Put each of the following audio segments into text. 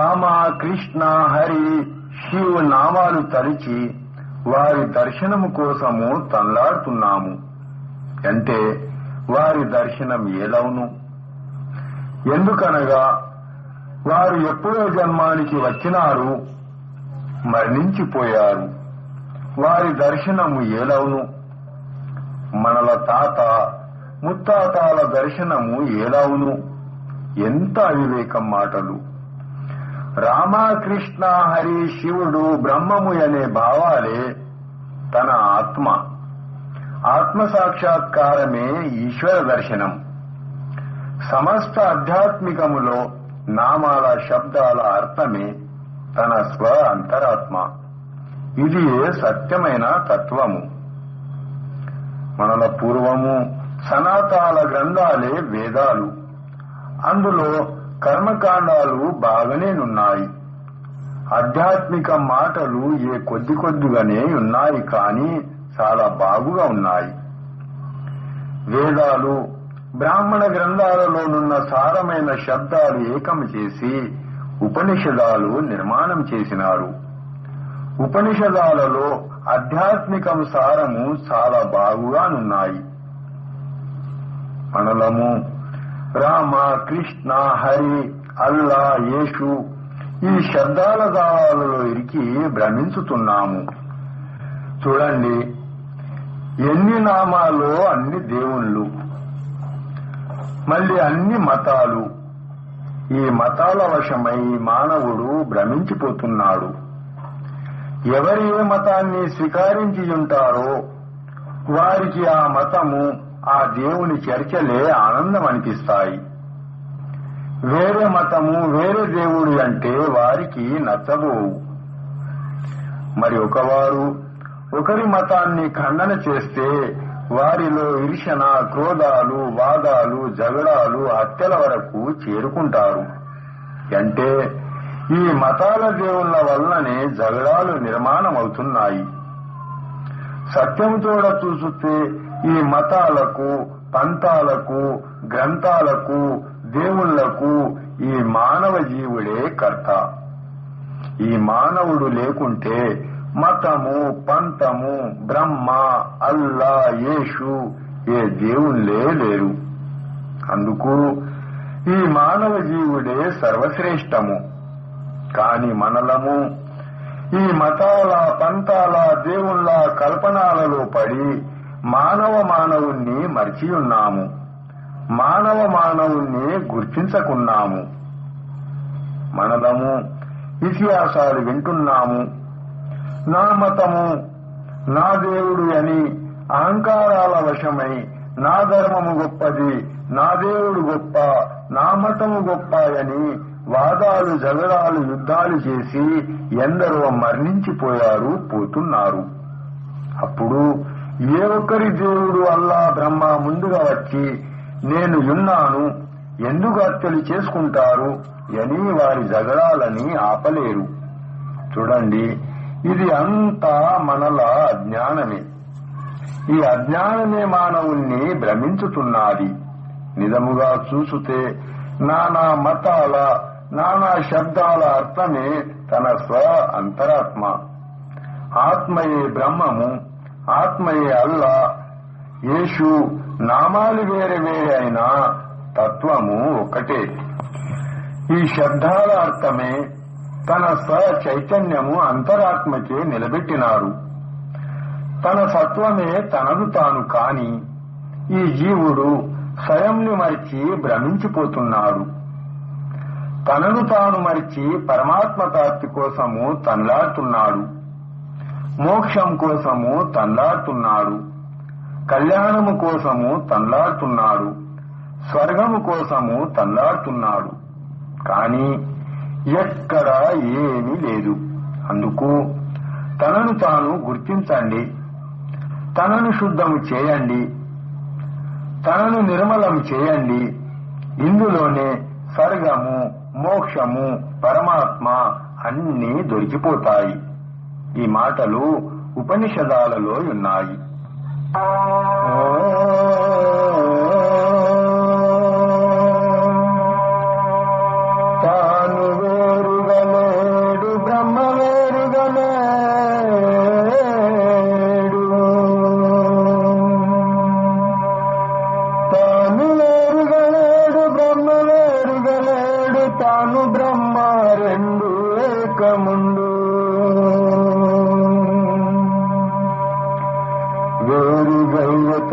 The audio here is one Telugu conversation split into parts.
రామ కృష్ణ హరి శివు నామాలు తలిచి వారి దర్శనము కోసము తల్లాడుతున్నాము. అంటే వారి దర్శనం ఏలవును? ఎందుకనగా వారు ఎప్పుడో జన్మానికి వచ్చినారు మరణించిపోయారు. వారి దర్శనము ఏలవును? మనల తాత ముత్తాతాల దర్శనము ఏలవును? ఎంత అవివేకం మాటలు! రామకృష్ణ హరి శివుడు బ్రహ్మము అనే భావాలే తన ఆత్మ. ఆత్మ సాక్షాత్కారమే ఈశ్వర దర్శనం. సమస్త ఆధ్యాత్మికములో నామాల శబ్దాల అర్థమే తన స్వ అంతరాత్మ. ఇది సత్యమైన తత్వము? మనల పూర్వము సనాతాల గ్రంథాలే వేదాలు. అందులో కర్మకాండాలు బాగానేనున్నాయి ఆధ్యాత్మిక మాటలు ఏ కొద్ది కొద్దిగానే ఉన్నాయి కానీ చాలా బాగుగా ఉన్నాయి. వేదాలు బ్రాహ్మణ గ్రంథాలలోనున్న సారమైన శబ్దాలు ఏకం చేసి ఉపనిషదాలు నిర్మాణం చేసినారు. ఉపనిషదాలలో ఆధ్యాత్మికం సారము చాలా బాగుగానున్నాయి మనలము రామ కృష్ణ హరి అల్లా యేషు ఈ శబ్దాల దావాలలో ఇరికి భ్రమించుతున్నాము. చూడండి ఎన్ని నామాలో అన్ని దేవుళ్ళు మళ్ళీ అన్ని మతాలు ఈ మతాల వశమై మానవుడు భ్రమించిపోతున్నాడు. ఎవరి ఏ మతాన్ని స్వీకరించి ఉంటారో వారికి ఆ మతము ఆ దేవుని చర్చలే ఆనందం అనిపిస్తాయి వేరే మతము వేరే దేవుడు అంటే వారికి నచ్చబోవు. మరి ఒకవారు ఒకరి మతాన్ని ఖండన చేస్తే వారిలో ఇర్షణ క్రోధాలు వాదాలు జగడాలు హత్యల వరకు చేరుకుంటారు. అంటే ఈ మతాల దేవుళ్ళ వల్లనే జగడాలు నిర్మాణం అవుతున్నాయి సత్యం తోడ చూస్తే ఈ మతాలకు పంతాలకు గ్రంథాలకు దేవుళ్ళకు ఈ మానవ జీవుడే కర్త. ఈ మానవుడు లేకుంటే మతము పంతము బ్రహ్మ అల్లా యేషు ఏ దేవుళ్ళే లేరు. అందుకు ఈ మానవ జీవుడే సర్వశ్రేష్టము. కాని మనలము ఈ మతాల పంతాల దేవుళ్ళ కల్పనాలలో పడి మానవ మానవుణ్ణి మరిచియున్నాము. మానవ మానవుణ్ణి గుర్తించకున్నాము. మనదము ఇతిహాసాలు వింటున్నాము. నా మతము నా దేవుడు అని అహంకారాల వశమై నా ధర్మము గొప్పది నా దేవుడు గొప్ప నా మతము గొప్ప అని వాదాలు జగడాలు యుద్ధాలు చేసి ఎందరో మరణించిపోయారు పోతున్నారు. అప్పుడు ఏ ఒక్కరి దేవుడు అల్లా బ్రహ్మ ముందుగా వచ్చి నేను యున్నాను ఎందుకు హత్యలు చేసుకుంటారు? అని వారి జగడాలని ఆపలేరు. చూడండి ఇది అంతా మనల అజ్ఞానమే. ఈ అజ్ఞానమే మానవుణ్ణి భ్రమించుతున్నది. నిజముగా చూసుతే నానా మతాల నానా శబ్దాల అర్థమే తన స్వ అంతరాత్మ. ఆత్మయే బ్రహ్మము. ఆత్మయే అల్లా. యేషు నామాలు వేరే వేరే అయినా తత్వము ఒకటే. ఈ శబ్దాల అర్థమే తన స్వ చైతన్యము అంతరాత్మకే నిలబెట్టినారు. తన సత్వమే తనదు తాను కాని ఈ జీవుడు స్వయంని మరిచి భ్రమించిపోతున్నాడు. తనను తాను మరిచి పరమాత్మ ప్రాప్తి కోసము తన్లాడుతున్నాడు. మోక్షం కోసము తన్లాడుతున్నాడు కళ్యాణము కోసము తన్లాడుతున్నాడు స్వర్గము కోసము తల్లాడుతున్నాడు. కాని ఎక్కడ ఏమీ లేదు. అందుకు తనను తాను గుర్తించండి. తనను శుద్ధము చేయండి. తనను నిర్మలం చేయండి. ఇందులోనే స్వర్గము మోక్షము పరమాత్మ అన్నీ దొరికిపోతాయి. ఈ మాటలు ఉపనిషదాలలో ఉన్నాయి.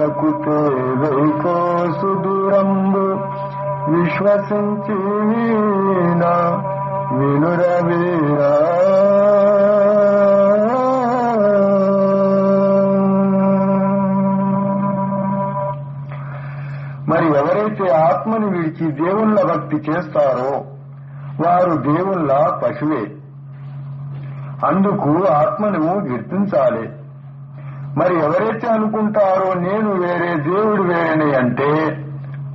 గైవతకుతే వైకో సుదూరంబు. విశ్వసించి వీణ వినురవీరా మరి ఎవరైతే ఆత్మని విడిచి దేవుళ్ళ భక్తి చేస్తారో వారు దేవుళ్ళ పశువే. అందుకు ఆత్మను గుర్తించాలి. మరి ఎవరైతే అనుకుంటారో నేను వేరే దేవుడు వేరేని అంటే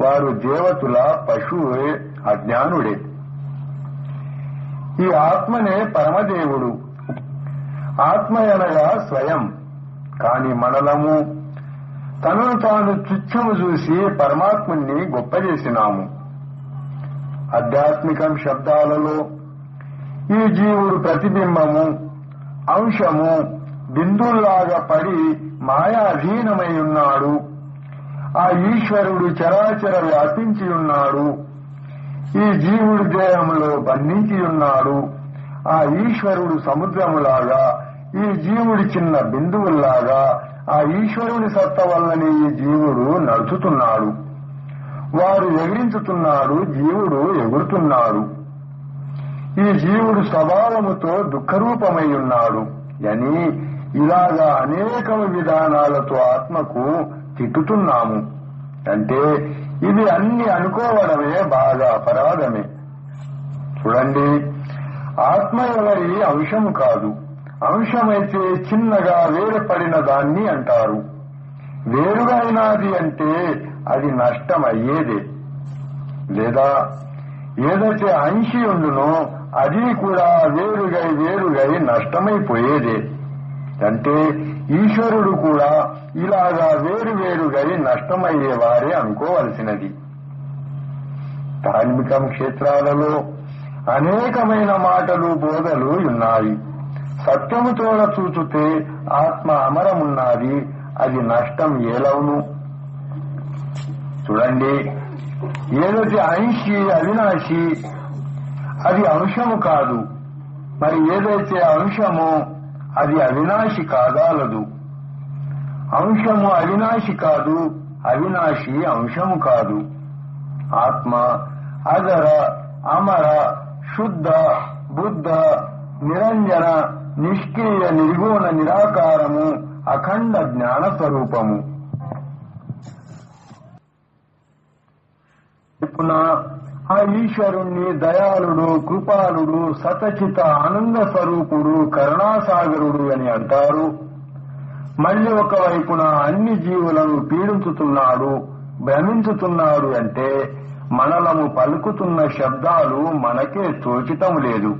వారు దేవతుల పశువే అజ్ఞానుడే. ఈ ఆత్మనే పరమదేవుడు. ఆత్మ అనగా స్వయం కాని మనలము తనను తాను తుచ్చము చూసి పరమాత్ముణ్ణి గొప్ప చేసినాము ఆధ్యాత్మికం శబ్దాలలో ఈ జీవుడు ప్రతిబింబము అంశము బిందుల్లాగా పడి మాయాధీనమై ఉన్నాడు ఆ ఈశ్వరుడు చరాచర వ్యాపించి ఉన్నాడు ఈ జీవుడి దేహంలో బంధించి ఉన్నాడు ఆ ఈశ్వరుడు సముద్రములాగా ఈ జీవుడి చిన్న బిందువుల్లాగా ఆ ఈశ్వరుని సత్త వల్లనే ఈ జీవుడు నడుచుతున్నాడు. వారు ఎగిరించుతున్నాడు జీవుడు ఎగురుతున్నాడు. ఈ జీవుడు స్వభావముతో దుఃఖరూపమై ఉన్నాడు అని ఇలాగా అనేక విధానాలతో ఆత్మకు తిట్టుతున్నాము. అంటే ఇది అన్ని అనుకోవడమే బాగా అపరాధమే. చూడండి ఆత్మ ఎవరి అంశం కాదు. అంశమైతే చిన్నగా వేరుపడిన దాన్ని అంటారు. వేరుగా అంటే అది నష్టం అయ్యేదే లేదా ఏదైతే అంశి ఉండునో అది కూడా వేరుగై వేరుగై నష్టమైపోయేదే. అంటే ఈశ్వరుడు కూడా ఇలాగా వేరువేరుగై నష్టమయ్యేవారే అనుకోవలసినది. ధార్మికం క్షేత్రాలలో అనేకమైన మాటలు బోధలు ఉన్నాయి. సత్యముతోడ చూచుతే ఆత్మ అమరమున్నది. అది నష్టం ఏలవును. చూడండి ఏదైతే అంశి అవినాశి అది అంశము కాదు. మరి ఏదైతే అంశమో అది అవినాశి కాదాలదు. అంశము అవినాశి కాదు అవినాశి అంశము కాదు. ఆత్మ అదర అమర శుద్ధ బుద్ధ నిరంజన నిష్క్రియ నిర్గుణ నిరాకారము అఖండ జ్ఞాన స్వరూపము. చెప్పున ఆ ఈశ్వరుణ్ణి దయాళుడు కృపాలుడు సతచిత ఆనంద స్వరూపుడు కరుణాసాగరుడు అని అంటారు. మళ్ళీ ఒకవైపున అన్ని జీవులను పీడించుతున్నాడు భ్రమించుతున్నాడు అంటే మనలము పలుకుతున్న శబ్దాలు మనకే తోచితం లేదు.